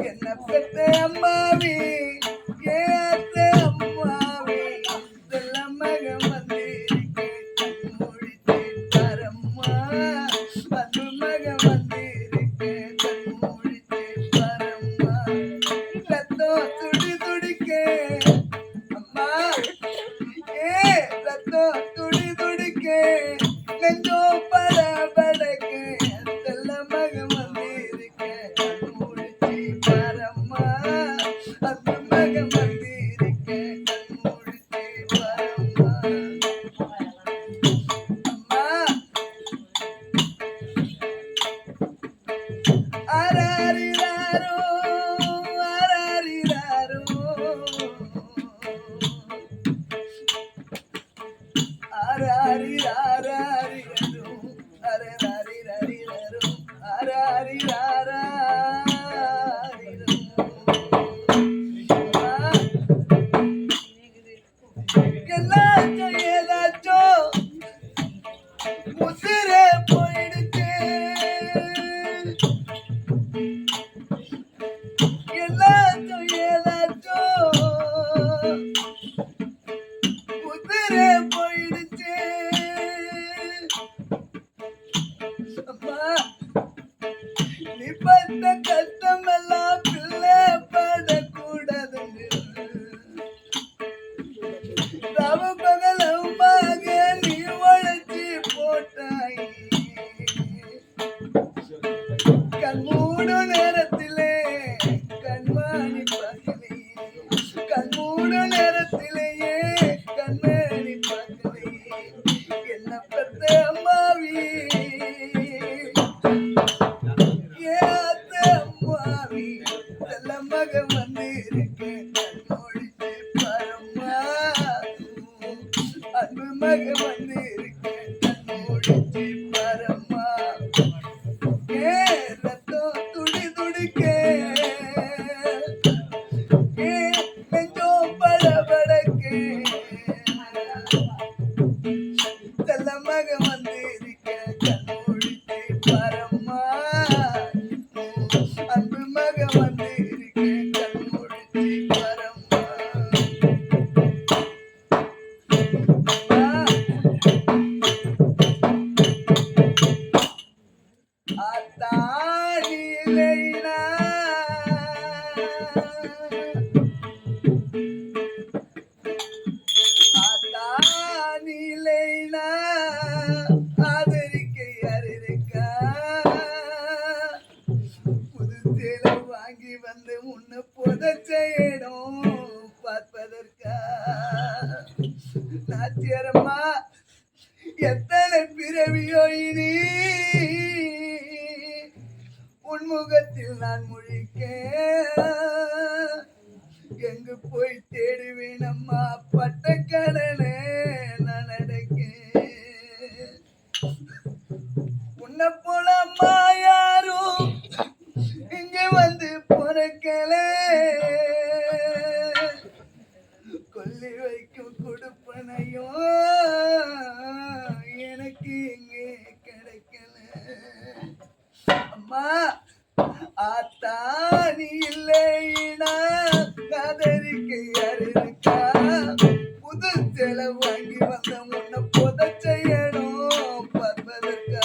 என்ன பெத்த அம்மாவி ஏ அத்தை அம்மாவி செல்ல மகன் வந்திருக்கே கண் முழித்து பாரம்மா வந்து ரத்தம் துடி துடிக்கே அம்மா ஏ ரத்தம் துடி துடிக்கே நெஞ்சோ அம்மா நீ பட்ட கஷ்டம் எல்லாம் பிள்ளை படக்கூடாதுன்னு ரவ நீ உழைச்சி போட்டாய். கண்மூடு நேரத்திலே கண்மாணி பகலே. கண்மூடு நேரத்திலேயே கண்ணே அன்பு ஆதரிக்கை அறிக்கா புது சேலை வாங்கி வந்து உன்னை புதைச்ச இடம் பார்ப்பதற்கா நாச்சியரம்மா எத்தனை பிறவியோ இனி? உன்முகத்தில் நான் முழிக்க எங்கு போய் தேடுவேன் அம்மா பட்ட கடனே பிறக்கல கொல்லி வைக்கும் கொடுப்பனையும் எனக்கு இங்கே கிடைக்கல. அம்மா ஆத்தா நீ இல்லைனா கதறிக்கை இருக்கா? புது சேலை வாங்கி வந்த உன்னை புதைச்ச இடம் பார்ப்பதற்கா?